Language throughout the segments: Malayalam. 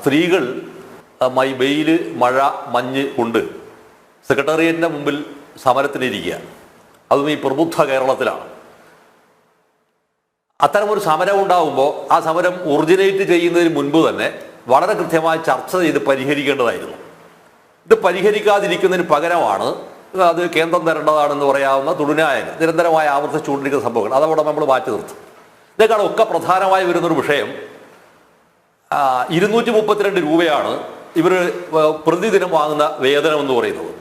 സ്ത്രീകൾ മൈ വെയിൽ മഴ മഞ്ഞ് കൊണ്ട് സെക്രട്ടേറിയറ്റിന്റെ മുമ്പിൽ സമരത്തിനിരിക്കുക അതും ഈ പ്രബുദ്ധ കേരളത്തിലാണ്. അത്തരമൊരു സമരം ഉണ്ടാകുമ്പോൾ ആ സമരം ഒറിജിനേറ്റ് ചെയ്യുന്നതിന് മുൻപ് തന്നെ വളരെ കൃത്യമായി ചർച്ച ചെയ്ത് പരിഹരിക്കേണ്ടതായിരുന്നു. ഇത് പരിഹരിക്കാതിരിക്കുന്നതിന് പകരമാണ് അത് കേന്ദ്രം തരേണ്ടതാണെന്ന് പറയാവുന്ന തുടുനായകൻ നിരന്തരമായി ആവർത്തിച്ചുകൊണ്ടിരിക്കുന്ന സംഭവങ്ങൾ. അതവിടെ നമ്മൾ മാറ്റി നിർത്തും. ഇതേക്കാളൊക്കെ പ്രധാനമായി വരുന്നൊരു വിഷയം. ഇരുന്നൂറ്റി മുപ്പത്തിരണ്ട് രൂപയാണ് ഇവർ പ്രതിദിനം വാങ്ങുന്ന വേതനം എന്ന് പറയുന്നത്.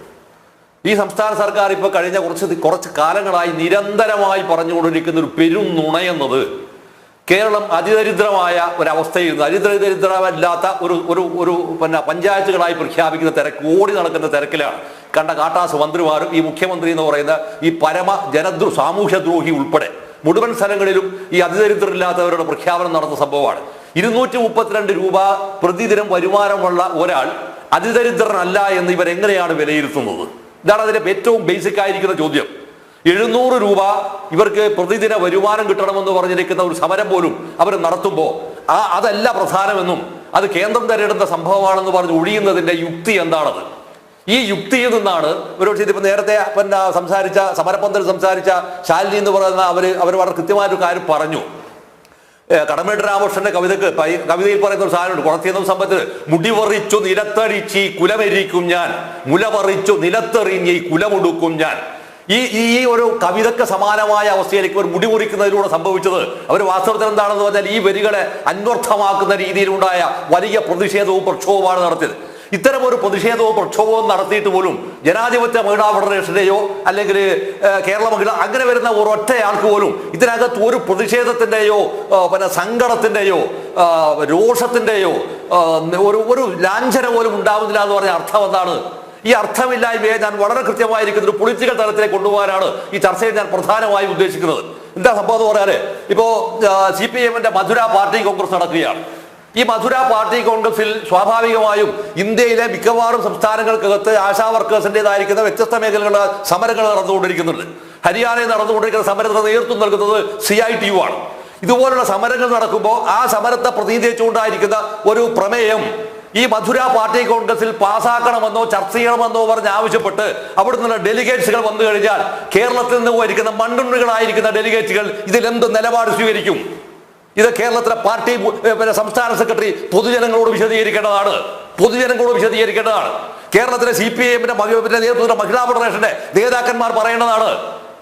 ഈ സംസ്ഥാന സർക്കാർ ഇപ്പോൾ കഴിഞ്ഞ കുറച്ച് കുറച്ച് കാലങ്ങളായി നിരന്തരമായി പറഞ്ഞുകൊണ്ടിരിക്കുന്ന ഒരു പെരും നുണയെന്നത് കേരളം അതിദരിദ്രമായ ഒരവസ്ഥയിൽ അതിദരിദ്രമല്ലാത്ത ഒരു ഒരു ഒരു പിന്നെ പഞ്ചായത്തുകളായി പ്രഖ്യാപിക്കുന്ന തിരക്ക് ഓടി നടക്കുന്ന തിരക്കിലാണ്. കണ്ട കാട്ടാസ് മന്ത്രിമാരും ഈ മുഖ്യമന്ത്രി എന്ന് പറയുന്ന ഈ പരമ ജനദ്രോ സാമൂഹ്യദ്രോഹി ഉൾപ്പെടെ മുഴുവൻ സ്ഥലങ്ങളിലും ഈ അതിദരിദ്രരില്ലാത്തവരുടെ പ്രഖ്യാപനം നടന്ന സംഭവമാണ്. ഇരുന്നൂറ്റി മുപ്പത്തിരണ്ട് രൂപ പ്രതിദിനം വരുമാനമുള്ള ഒരാൾ അതിദരിദ്രനല്ല എന്ന് ഇവർ എങ്ങനെയാണ് വിലയിരുത്തുന്നത്? ഇതാണ് അതിന്റെ ഏറ്റവും ബേസിക് ആയിരിക്കുന്ന ചോദ്യം. എഴുന്നൂറ് രൂപ ഇവർക്ക് പ്രതിദിന വരുമാനം കിട്ടണമെന്ന് പറഞ്ഞിരിക്കുന്ന ഒരു സമരം പോലും അവർ നടത്തുമ്പോൾ ആ അതല്ല പ്രധാനമെന്നും അത് കേന്ദ്രം തരെടുത്ത സംഭവമാണെന്ന് പറഞ്ഞ് ഒഴിയുന്നതിന്റെ യുക്തി എന്താണത്? ഈ യുക്തിയിൽ നിന്നാണ് ഒരുപക്ഷെ ഇതിപ്പോ നേരത്തെ പിന്നെ സംസാരിച്ച സമരപ്പന്തൽ സംസാരിച്ച ശാലിനി എന്ന് പറയുന്ന അവർ അവർ വളരെ കൃത്യമായൊരു കാര്യം പറഞ്ഞു. കടമേട്ട് രാമകൃഷ്ണന്റെ കവിതക്ക് കവിതയിൽ പറയുന്ന ഒരു സാധനമുണ്ട്. കുളത്തിയെന്ന സമ്പത്ത് മുടിവറിച്ചു നിലത്തടിച്ച് ഈ കുലമെരിക്കും ഞാൻ. മുലവറിച്ചു നിലത്തെറിഞ്ഞ് ഈ കുലമുടുക്കും ഞാൻ. ഈ ഈ ഒരു കവിതക്ക് സമാനമായ അവസ്ഥയിലേക്ക് ഒരു മുടി മുറിക്കുന്നതിലൂടെ സംഭവിച്ചത് അവർ വാസ്തവത്തിൽ എന്താണെന്ന് പറഞ്ഞാൽ ഈ വരികളെ അന്വർത്ഥമാക്കുന്ന രീതിയിലുണ്ടായ വലിയ പ്രതിഷേധവും പ്രക്ഷോഭമാണ് നടത്തിയത്. ഇത്തരം ഒരു പ്രതിഷേധവും പ്രക്ഷോഭവും നടത്തിയിട്ട് പോലും ജനാധിപത്യ മഹിളാ ഫെഡറേഷന്റെയോ അല്ലെങ്കിൽ കേരള മഹിള അങ്ങനെ വരുന്ന ഒരൊറ്റ ആൾക്ക് പോലും ഇതിനകത്ത് ഒരു പ്രതിഷേധത്തിന്റെയോ പിന്നെ സങ്കടത്തിന്റെയോ രോഷത്തിന്റെയോ ഒരു ഒരു ലാഞ്ചന പോലും ഉണ്ടാവുന്നില്ല എന്ന് പറഞ്ഞ അർത്ഥം എന്താണ്? ഈ അർത്ഥമില്ലായ്മയെ ഞാൻ വളരെ കൃത്യമായിരിക്കുന്ന ഒരു പൊളിറ്റിക്കൽ തലത്തിലേക്ക് കൊണ്ടുപോകാനാണ് ഈ ചർച്ചയിൽ ഞാൻ പ്രധാനമായും ഉദ്ദേശിക്കുന്നത്. എന്താ സംഭവം എന്ന് പറഞ്ഞാൽ ഇപ്പോ സി പി എമ്മിന്റെ മധുര പാർട്ടി കോൺഗ്രസ് നടക്കുകയാണ്. ഈ മധുര പാർട്ടി കോൺഗ്രസിൽ സ്വാഭാവികമായും ഇന്ത്യയിലെ മിക്കവാറും സംസ്ഥാനങ്ങൾക്കകത്ത് ആശാ വർക്കേഴ്സിന്റെതായിരിക്കുന്ന വ്യത്യസ്ത മേഖലകളിലെ സമരങ്ങൾ നടന്നുകൊണ്ടിരിക്കുന്നുണ്ട്. ഹരിയാനയിൽ നടന്നുകൊണ്ടിരിക്കുന്ന സമരത്തിന് നേതൃത്വം നൽകുന്നത് സി ഐ ടി യു ആണ്. ഇതുപോലുള്ള സമരങ്ങൾ നടക്കുമ്പോൾ ആ സമരത്തെ പ്രതിനിധീകരിച്ചുകൊണ്ടായിരിക്കുന്ന ഒരു പ്രമേയം ഈ മധുര പാർട്ടി കോൺഗ്രസിൽ പാസ്സാക്കണമെന്നോ ചർച്ച ചെയ്യണമെന്നോ പറഞ്ഞ് ആവശ്യപ്പെട്ട് അവിടെ നിന്നുള്ള ഡെലിഗേറ്റ്സുകൾ വന്നു കഴിഞ്ഞാൽ കേരളത്തിൽ നിന്ന് പോയിരിക്കുന്ന മണ്ണുണ്ണികളായിരിക്കുന്ന ഡെലിഗേറ്റുകൾ ഇതിൽ എന്ത് നിലപാട് സ്വീകരിക്കും? ഇത് കേരളത്തിലെ പാർട്ടി പിന്നെ സംസ്ഥാന സെക്രട്ടറി പൊതുജനങ്ങളോട് വിശദീകരിക്കേണ്ടതാണ്. പൊതുജനങ്ങളോട് വിശദീകരിക്കേണ്ടതാണ്. കേരളത്തിലെ സി പി എമ്മിന്റെ നേതൃത്വത്തിലെ മഹിളാ ഫെഡറേഷന്റെ നേതാക്കന്മാർ പറയേണ്ടതാണ്.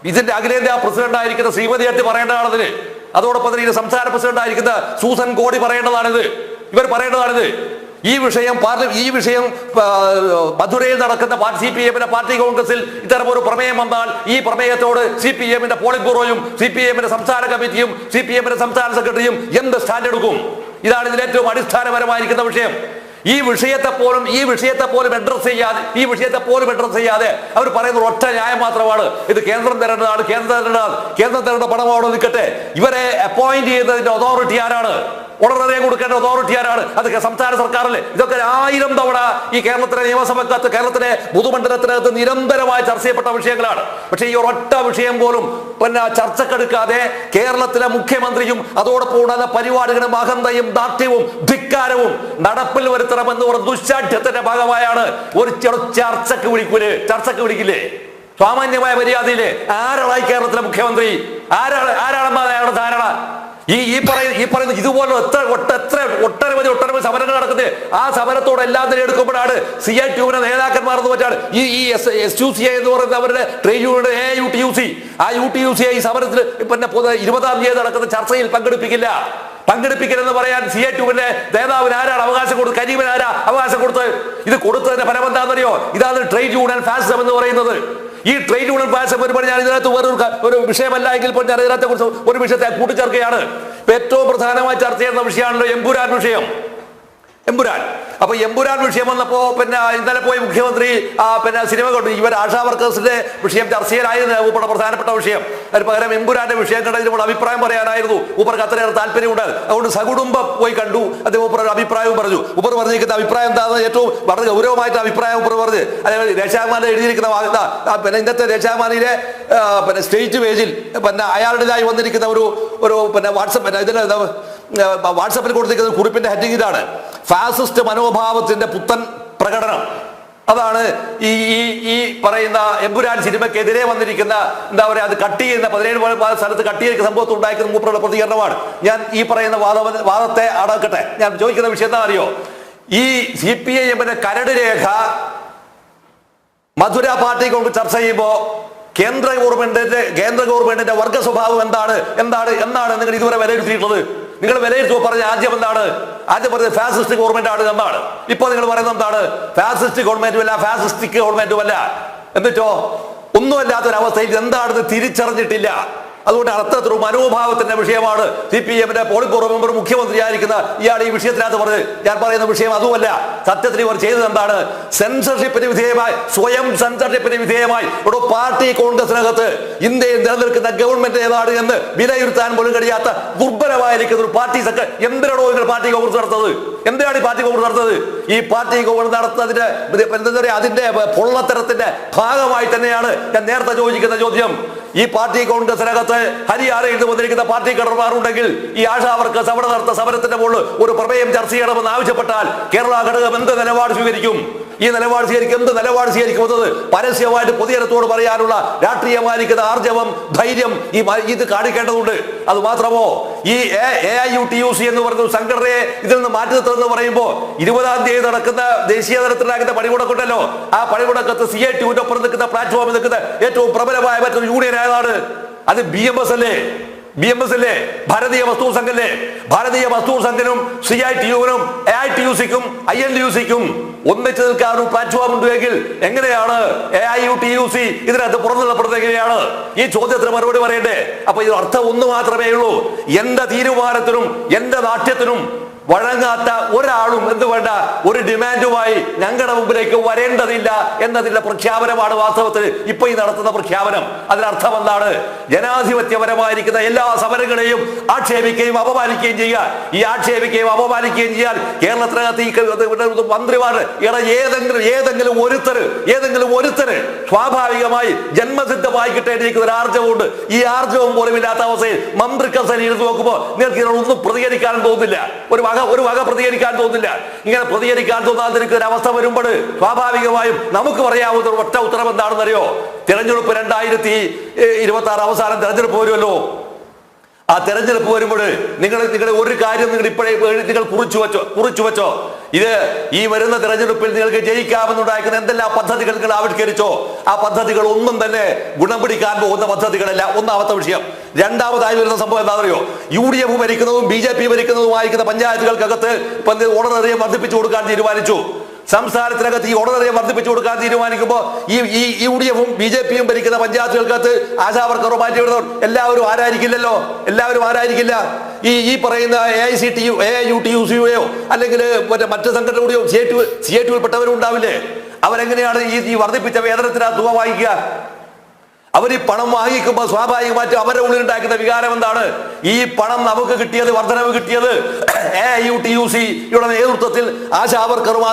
ഇതിന്റെ അഖിലേന്ത്യാ പ്രസിഡന്റ് ആയിരിക്കുന്ന ശ്രീമതി അട്ടി പറയേണ്ടതാണിത് അതോടൊപ്പം തന്നെ ഇതിന്റെ സംസ്ഥാന പ്രസിഡന്റ് ആയിരിക്കുന്ന സൂസൻ കോടി പറയേണ്ടതാണിത്. ഇവർ പറയേണ്ടതാണിത്. ഈ വിഷയം പാർലി ഈ വിഷയം മധുരയിൽ നടക്കുന്ന സി പി എമ്മിന്റെ പാർട്ടി കോൺഗ്രസിൽ ഇത്തരം ഒരു പ്രമേയം വന്നാൽ ഈ പ്രമേയത്തോട് സി പി എമ്മിന്റെ പോളിറ്റ് ബ്യൂറോയും സി പി എമ്മിന്റെ സംസ്ഥാന കമ്മിറ്റിയും സി പി എമ്മിന്റെ സംസ്ഥാന സെക്രട്ടറിയും എന്ത് സ്റ്റാൻഡ് എടുക്കും? ഇതാണ് ഇതിൽ ഏറ്റവും അടിസ്ഥാനപരമായിരിക്കുന്ന വിഷയം. ഈ വിഷയത്തെ പോലും ഈ വിഷയത്തെ പോലും അഡ്രസ് ചെയ്യാതെ ഈ വിഷയത്തെ പോലും അഡ്രസ് ചെയ്യാതെ അവർ പറയുന്ന ഒറ്റ ന്യായം മാത്രമാണ്. ഇത് കേന്ദ്രം തരേണ്ടതാണ് കേന്ദ്രം തരേണ്ടതാണ് കേന്ദ്രം തരേണ്ട പണമാണോ നിൽക്കട്ടെ. ഇവരെ അപ്പോയിന്റ് ചെയ്യുന്നതിന്റെ അതോറിറ്റി ആരാണ്? ഉടനെ കൊടുക്കേണ്ട അതോറിറ്റി ആരാണ്? അത് സംസ്ഥാന സർക്കാരല്ലേ? ഇതൊക്കെ ആയിരം തവണ ഈ കേരളത്തിലെ നിയമസഭക്കകത്ത് കേരളത്തിലെ പൊതുമണ്ഡലത്തിനകത്ത് നിരന്തരമായി ചർച്ച ചെയ്യപ്പെട്ട വിഷയങ്ങളാണ്. പക്ഷേ ഈ ഒരൊറ്റ വിഷയം പോലും പിന്നെ ചർച്ചക്കെടുക്കാതെ കേരളത്തിലെ മുഖ്യമന്ത്രിയും അതോടൊപ്പം ഉണ്ടാകുന്ന പരിപാടികളും അഹന്തയും ദാർഢ്യവും ധിക്കാരവും നടപ്പിൽ വരുത്തണമെന്ന് പറഞ്ഞ ദുശാഠ്യത്തിന്റെ ഭാഗമായാണ് ഒരു ചർച്ചക്ക് വിളിക്കൂലേ. ചർച്ചക്ക് വിളിക്കില്ലേ? സാമാന്യമായ മര്യാദയിലെ ആരാളായി കേരളത്തിലെ മുഖ്യമന്ത്രി? ആരാണ് ആരാണെന്നാണ് ധാരണ? ഈ ഈ പറയുന്ന ഈ പറയുന്ന ഇതുപോലെ എത്ര എത്ര ഒട്ടനവധി ഒട്ടനവധി സമരങ്ങൾ നടക്കുന്നത് ആ സമരത്തോട് എല്ലാം തന്നെ എടുക്കുമ്പോഴാണ് സി ഐ ടിയുടെ നേതാക്കന്മാർ എന്ന് വെച്ചാൽ ഈ ഈ S S U C I എന്ന് പറയുന്ന അവരുടെ trade union A U T U C ആ യു ടി യു സി ഈ സമരത്തിൽ പിന്നെ പൊതു- ഇരുപതാം തീയതി നടക്കുന്ന ചർച്ചയിൽ പങ്കെടുപ്പിക്കില്ല. പങ്കെടുപ്പിക്കലെന്ന് പറയാൻ സി ഐ ടിയുവിന്റെ നേതാവിന് ആരാണ് അവകാശം കൊടുത്ത് കരീബിന് ആരാ അവകാശം കൊടുത്ത് ഇത് കൊടുത്തതിന്റെ ഫലം എന്താണെന്നറിയോ ഇതാണ് ട്രേഡ് യൂണിയൻ ഫാസിസം എന്ന് പറയുന്നത്. ഈ ട്രെയിൻ ഉടൻ ഫാസിസം വരുമ്പോൾ ഞാൻ ഇതിനകത്ത് വേറൊരു ഒരു വിഷയമല്ല എങ്കിൽ പോലും ഞാൻ ഇതിനകത്തെ കുറിച്ച് ഒരു വിഷയത്തെ കൂട്ടിച്ചേർക്കുകയാണ്. ഏറ്റവും പ്രധാനമായി ചർച്ച ചെയ്യുന്ന വിഷയമാണല്ലോ എമ്പുരാൻ വിഷയം. എമ്പുരാൻ. അപ്പൊ എമ്പുരാൻ വിഷയം വന്നപ്പോ പിന്നെ ഇന്നലെ പോയി മുഖ്യമന്ത്രി പിന്നെ സിനിമ കണ്ടു. ഇവർ ആശാ വർക്കേഴ്സിന്റെ വിഷയം ചർച്ച ചെയ്യാനായിരുന്നു ഉപ്പയുടെ പ്രധാനപ്പെട്ട വിഷയം. അതിന് പകരം എമ്പുരാന്റെ വിഷയം കണ്ടതിനോട് അഭിപ്രായം പറയാനായിരുന്നു. ഉപ്പർക്ക് അത്രയേറെ താല്പര്യമുണ്ട്. അതുകൊണ്ട് സകുടുംബം പോയി കണ്ടു. അദ്ദേഹം ഉപ്പർ അഭിപ്രായവും പറഞ്ഞു. ഉപ്പർ പറഞ്ഞിരിക്കുന്ന അഭിപ്രായം എന്താണെന്ന് ഏറ്റവും വളരെ ഗൗരവമായിട്ട് അഭിപ്രായം ഉപ്പർ പറഞ്ഞ്. അതായത് ദേശാഭിമാനിൽ എഴുതിയിരിക്കുന്ന പിന്നെ ഇന്നത്തെ ദേശാഭിമാനിയിലെ പിന്നെ സ്റ്റേറ്റ് പേജിൽ പിന്നെ അയാളുടേതായി വന്നിരിക്കുന്ന ഒരു ഒരു പിന്നെ വാട്സപ്പ് പിന്നെ ഇതിന് വാട്സപ്പിൽ കൊടുത്തിരിക്കുന്ന കുറിപ്പിന്റെ ഹെഡിങ് ഇതാണ് ഫാസിസ്റ്റ് മനോഭാവത്തിന്റെ പുത്തൻ പ്രകടനം. അതാണ് ഈ ഈ ഈ പറയുന്ന എമ്പുരാൻ സിനിമയ്ക്കെതിരെ വന്നിരിക്കുന്ന എന്താ പറയുക അത് കട്ട് ചെയ്യുന്ന പതിനേഴ് സ്ഥലത്ത് കട്ട് ചെയ്യുന്ന സംഭവത്തിൽ ഉണ്ടായിരിക്കുന്ന മൂപ്പറുടെ പ്രതികരണമാണ്. ഞാൻ ഈ പറയുന്ന വാദ വാദത്തെ അടക്കട്ടെ. ഞാൻ ചോദിക്കുന്ന വിഷയം എന്താ അറിയോ ഈ സി പി ഐ എമ്മിന്റെ കരട് രേഖ മധുര പാർട്ടി കൊണ്ട് ചർച്ച ചെയ്യുമ്പോ കേന്ദ്ര ഗവൺമെന്റിന്റെ കേന്ദ്ര ഗവൺമെന്റിന്റെ വർഗ സ്വഭാവം എന്താണ്? എന്താണ്? എന്നാണ് നിങ്ങൾ ഇതുവരെ വിലയിരുത്തിയിട്ടുള്ളത്. നിങ്ങൾ വിലയിരുത്തുമ്പോൾ പറഞ്ഞ ആദ്യം എന്താണ്? ആദ്യം പറഞ്ഞത് ഫാസിസ്റ്റ് ഗവൺമെന്റ് ആണ് എന്നാണ് ഇപ്പൊ നിങ്ങൾ പറയുന്നത് എന്താണ്? ഫാസിസ്റ്റ് ഗവൺമെന്റും അല്ല ഫാസിസ്റ്റിക് ഗവൺമെന്റും അല്ല. എന്നിട്ടോ? ഒന്നുമല്ലാത്തൊരവസ്ഥയിൽ എന്താണെന്ന് തിരിച്ചറിഞ്ഞിട്ടില്ല. അതുകൊണ്ട് അത്തരത്തിലൊരു മനോഭാവത്തിന്റെ വിഷയമാണ് സി പി എമ്മിന്റെ പോളിറ്റ് ബ്യൂറോ മെമ്പർ മുഖ്യമന്ത്രിയായിരിക്കുന്ന ഇയാൾ ഈ വിഷയത്തിനകത്ത് പറഞ്ഞത് ഞാൻ പറയുന്ന വിഷയം അതുമല്ല. സത്യത്തിൽ ഇവർ ചെയ്തത് എന്താണ്? സെൻസർഷിപ്പിന് വിധേയമായി സ്വയം സെൻസർഷിപ്പിന് വിധേയമായി ഇവിടെ പാർട്ടി കോൺഗ്രസിനകത്ത് ഇന്ത്യയിൽ നിലനിൽക്കുന്ന ഗവൺമെന്റ് ഏതാണ് എന്ന് വിലയിരുത്താൻ പോലും കഴിയാത്ത ദുർബലമായിരിക്കുന്ന ഒരു പാർട്ടി സെക്രട്ടറി എന്തിനാണോ നിങ്ങൾ പാർട്ടി കോൺഗ്രസ് നടത്തത് എന്തിനാണ് ഈ പാർട്ടി കോൺഗ്രസ് നടത്തത് ഈ പാർട്ടി കോൺഗ്രസ് നടത്തുന്നതിന്റെ എന്താ പറയുക അതിന്റെ പൊള്ളത്തരത്തിന്റെ ഭാഗമായി തന്നെയാണ് ഞാൻ നേരത്തെ ചോദിക്കുന്ന ചോദ്യം. ഈ പാർട്ടി കോൺഗ്രസിനകത്ത് ഹരിയാനയിൽ നിന്ന് വന്നിരിക്കുന്ന പാർട്ടി ഘടകന്മാരുണ്ടെങ്കിൽ ഈ ആശാവർക്ക് സമരം നടത്ത സമരത്തിന്റെ മുകളിൽ ഒരു പ്രമേയം ചർച്ച ചെയ്യണമെന്ന് ആവശ്യപ്പെട്ടാൽ കേരള ഘടകം എന്ത് നിലപാട് സ്വീകരിക്കും? ഈ നിലപാട് സ്വീകരിക്കും എന്ത് നിലപാട് സ്വീകരിക്കുന്നത് പരസ്യമായിട്ട് പൊതുജനത്തോട് പറയാനുള്ള രാഷ്ട്രീയമായിരിക്കുന്ന ആർജവം ധൈര്യം ഈ ഇത് കാണിക്കേണ്ടതുണ്ട്. അത് മാത്രമോ? ഈ A I U T U C എന്ന് പറയുന്ന സംഘടനയെ ഇതിൽ നിന്ന് മാറ്റി നിർത്തുമെന്ന് പറയുമ്പോൾ ഇരുപതാം തീയതി നടക്കുന്ന ദേശീയ തലത്തിലാക്കുന്ന പണിമുടക്കുണ്ടല്ലോ. ആ പണിമുടക്കത്ത് സി ഐ ടിയുടെ ഒപ്പം നിൽക്കുന്ന പ്ലാറ്റ്ഫോമിൽ നിൽക്കുന്ന ഏറ്റവും പ്രബലമായ മറ്റൊരു യൂണിയൻ ഏതാണ്? അത് ബി എം എസ് അല്ലേ? ബി എം എസ് അല്ലേ? ഭാരതീയ വസ്തു സംഘല്ലേ? ഭാരതീയ വസ്തു സംഘനും സി ഐ ടി യുവിനും എ ഐ ടി യു സിക്കും ഐ എൻ യു സിക്കും ഒന്നിച്ച് നിൽക്കാൻ ഒരു പ്ലാറ്റ്ഫോം ഉണ്ടെങ്കിൽ എങ്ങനെയാണ് A I U T U C ഇതിനകത്ത് പുറന്തള്ളപ്പെടുന്നത് എങ്ങനെയാണ്? ഈ ചോദ്യത്തിന് മറുപടി പറയണ്ടേ? അപ്പൊ ഇത് അർത്ഥം ഒന്ന് മാത്രമേ ഉള്ളൂ. എന്റെ തീരുമാനത്തിനും എന്റെ നാട്യത്തിനും വഴങ്ങാത്ത ഒരാളും എന്ത് വേണ്ട ഒരു ഡിമാൻഡുമായി ഞങ്ങളുടെ മുമ്പിലേക്ക് വരേണ്ടതില്ല എന്നതിന്റെ പ്രഖ്യാപനമാണ് വാസ്തവത്തിൽ ഇപ്പൊ ഈ നടത്തുന്ന പ്രഖ്യാപനം. അതിനർത്ഥം എന്താണ് ജനാധിപത്യപരമായിരിക്കുന്ന എല്ലാ സമരങ്ങളെയും ആക്ഷേപിക്കുകയും അപമാനിക്കുകയും ചെയ്യുക. ഈ ആക്ഷേപിക്കുകയും അപമാനിക്കുകയും ചെയ്യാൻ കേരളത്തിനകത്ത് ഈ മന്ത്രിമാർ ഇവിടെ ഏതെങ്കിലും ഏതെങ്കിലും ഒരുത്തര് ഏതെങ്കിലും ഒരുത്തര് സ്വാഭാവികമായി ജന്മസിദ്ധമായി കിട്ടേണ്ടിയിരിക്കുന്ന ഒരു ആർജവമുണ്ട്. ഈ ആർജവം പോലും ഇല്ലാത്ത അവസ്ഥയിൽ മന്ത്രി കസേരയിൽ നോക്കുമ്പോൾ നിങ്ങൾക്ക് ഇതിനോടൊന്നും പ്രതികരിക്കാൻ തോന്നുന്നില്ല. ഒരു വക ഒരു വക പ്രതികരിക്കാൻ തോന്നില്ല. ഇങ്ങനെ പ്രതികരിക്കാൻ തോന്നാതിരിക്കുന്ന ഒരു അവസ്ഥ വരുമ്പോൾ സ്വാഭാവികമായും നമുക്ക് പറയാവുന്ന ഒറ്റ ഉത്തരം എന്താണെന്നറിയോ? തിരഞ്ഞെടുപ്പ് രണ്ടായിരത്തി ഇരുപത്തി ആറ് അവസാനം തിരഞ്ഞെടുപ്പ് വരുമല്ലോ. ആ തെരഞ്ഞെടുപ്പ് വരുമ്പോൾ നിങ്ങൾ നിങ്ങൾ ഒരു കാര്യം നിങ്ങൾ ഇപ്പോഴേ നിങ്ങൾ കുറിച്ചു വെച്ചോ കുറിച്ചു വെച്ചോ. ഇത് ഈ വരുന്ന തെരഞ്ഞെടുപ്പിൽ നിങ്ങൾക്ക് ജയിക്കാമെന്നുണ്ടായിരിക്കുന്ന എന്തെല്ലാം പദ്ധതികൾ നിങ്ങൾ ആവിഷ്കരിച്ചോ? ആ പദ്ധതികൾ ഒന്നും തന്നെ ഗുണം പിടിക്കാൻ പോകുന്ന പദ്ധതികളല്ല. ഒന്നാമത്തെ വിഷയം. രണ്ടാമതായി വരുന്ന സംഭവം എന്താണെന്നറിയോ? യു ഡി എഫ് ഭരിക്കുന്നതും ബി ജെ പി ഭരിക്കുന്നതുമായിരിക്കുന്ന പഞ്ചായത്തുകൾക്കകത്ത് ഓണറേറിയം വർദ്ധിപ്പിച്ചു കൊടുക്കാൻ തീരുമാനിച്ചു. സംസ്ഥാനത്തിനകത്ത് ഈ ഉടനെ വർദ്ധിപ്പിച്ചു കൊടുക്കാൻ തീരുമാനിക്കുമ്പോൾ ഈ ഈ യു ഡി എഫും ബി ജെ പിയും ഭരിക്കുന്ന പഞ്ചായത്തുകൾക്കകത്ത് ആശാവർക്കറും മാറ്റി വിടുന്നവർ എല്ലാവരും ആരായിരിക്കില്ലല്ലോ? എല്ലാവരും ആരായിരിക്കില്ല? ഈ ഈ പറയുന്ന A I C T U A I U T U C യുയോ അല്ലെങ്കിൽ മറ്റേ മറ്റ് കൂടിയോ സി ടു സി ടു പെട്ടവരും ഉണ്ടാവില്ലേ? അവരെങ്ങനെയാണ് ഈ ഈ വർദ്ധിപ്പിച്ച വേതനത്തിന് തുക വാങ്ങിക്കുക? അവർ ഈ പണം വാങ്ങിക്കുമ്പോൾ സ്വാഭാവികമായിട്ടും അവരുടെ ഉള്ളിൽ ഉണ്ടാക്കുന്ന വികാരം എന്താണ്? ഈ പണം നമുക്ക് കിട്ടിയത് വർധനവ് കിട്ടിയത് എ യു ടി യു സിയുടെ നേതൃത്വത്തിൽ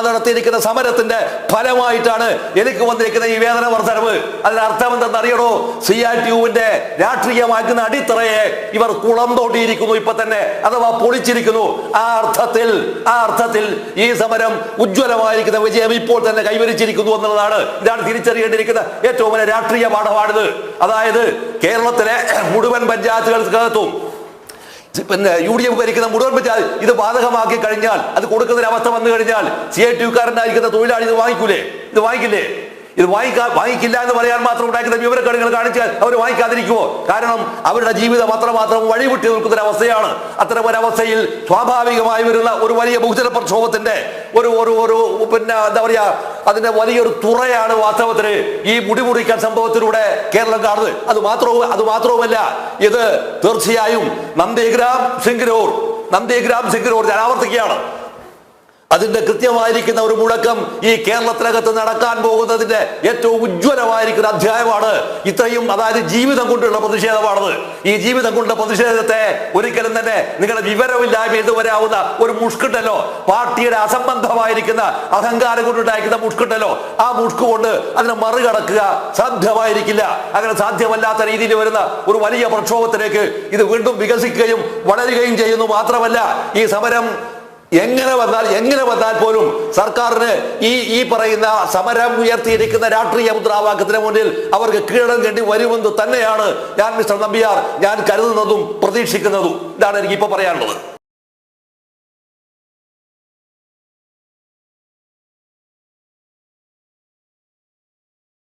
നടത്തിയിരിക്കുന്ന സമരത്തിന്റെ ഫലമായിട്ടാണ് എനിക്ക് വന്നിരിക്കുന്ന ഈ വേതന വർധനവ്. അതിന് അർത്ഥം അറിയണോ? സി ആർ ടി യുവിന്റെ രാഷ്ട്രീയമാക്കുന്ന അടിത്തറയെ ഇവർ കുളം തോട്ടിയിരിക്കുന്നു ഇപ്പൊ തന്നെ അഥവാ പൊളിച്ചിരിക്കുന്നു. ആ അർത്ഥത്തിൽ ആ അർത്ഥത്തിൽ ഈ സമരം ഉജ്ജ്വലമായിരിക്കുന്ന വിജയം ഇപ്പോൾ തന്നെ കൈവരിച്ചിരിക്കുന്നു എന്നുള്ളതാണ് ഇതാണ് തിരിച്ചറിയേണ്ടിയിരിക്കുന്ന ഏറ്റവും വലിയ രാഷ്ട്രീയ പാഠമാണിത്. അതായത് കേരളത്തിലെ മുഴുവൻ പഞ്ചായത്തുകൾക്കകത്തും പിന്നെ യു ഡി എഫ് ഭരിക്കുന്ന മുഴുവൻ പഞ്ചായത്ത് ഇത് ബാധകമാക്കി കഴിഞ്ഞാൽ അത് കൊടുക്കുന്നതിന് അവസ്ഥ വന്നു കഴിഞ്ഞാൽ സി ഐ ടി യുക്കാരനായിരിക്കുന്ന തൊഴിലാളി ഇത് വാങ്ങിക്കൂലേ? ഇത് വാങ്ങിക്കില്ലേ? ഇത് വായിക്കാ വാങ്ങിക്കില്ല എന്ന് പറയാൻ മാത്രം ഉണ്ടാക്കുന്ന വിവരക്കേടുകൾ കാണിച്ചാൽ അവർ വാങ്ങിക്കാതിരിക്കുമോ കാരണം അവരുടെ ജീവിതം അത്രമാത്രം വഴിവിട്ടി നിൽക്കുന്ന ഒരു അവസ്ഥയാണ് അത്തരം ഒരവസ്ഥയിൽ സ്വാഭാവികമായി വരുന്ന ഒരു വലിയ ബഹുജന പ്രക്ഷോഭത്തിന്റെ ഒരു ഒരു ഒരു പിന്നെ എന്താ പറയാ അതിന്റെ വലിയൊരു തുറയാണ് വാസ്തവത്തിന് ഈ മുടിമുറിക്കാൻ സംഭവത്തിലൂടെ കേരളം കാണുന്നത്. അത് മാത്രവും അത് മാത്രവുമല്ല ഇത് തീർച്ചയായും നന്ദിഗ്രാം സിംഗരൂർ നന്ദിഗ്രാം സിംഗ്രൂർ ഞാൻ ആവർത്തിക്കുകയാണ്. അതിന്റെ കൃത്യമായിരിക്കുന്ന ഒരു മുഴക്കം ഈ കേരളത്തിനകത്ത് നടക്കാൻ പോകുന്നതിന്റെ ഏറ്റവും ഉജ്ജ്വലമായിരിക്കുന്ന അധ്യായമാണ്. ഇത്രയും അതായത് ജീവിതം കൊണ്ടുള്ള പ്രതിഷേധമാണത്. ഈ ജീവിതം കൊണ്ടുള്ള പ്രതിഷേധത്തെ ഒരിക്കലും തന്നെ നിങ്ങളുടെ വിവരമില്ലായ്മ എന്ന് വരാവുന്ന ഒരു മുഷ്കുണ്ടല്ലോ പാർട്ടിയുടെ അസംബന്ധമായിരിക്കുന്ന അഹങ്കാരം കൊണ്ടുണ്ടായിരിക്കുന്ന മുഷ്കുണ്ടല്ലോ ആ മുഷ്കു കൊണ്ട് അതിനെ മറികടക്കുക സാധ്യമായിരിക്കില്ല. അങ്ങനെ സാധ്യമല്ലാത്ത രീതിയിൽ വരുന്ന ഒരു വലിയ പ്രക്ഷോഭത്തിലേക്ക് ഇത് വീണ്ടും വികസിക്കുകയും വളരുകയും ചെയ്യുന്നു മാത്രമല്ല ഈ സമരം എങ്ങനെ വന്നാൽ എങ്ങനെ വന്നാൽ പോലും സർക്കാരിന് ഈ ഈ പറയുന്ന സമരം ഉയർത്തിയിരിക്കുന്ന രാഷ്ട്രീയ മുദ്രാവാക്യത്തിന് മുന്നിൽ അവർക്ക് കീഴടം കീഴടങ്ങേണ്ടി വരുമെന്ന് തന്നെയാണ് ഞാൻ മിസ്റ്റർ നമ്പിയാർ ഞാൻ കരുതുന്നതും പ്രതീക്ഷിക്കുന്നതും. ഇതാണ് എനിക്ക് പറയാനുള്ളത്.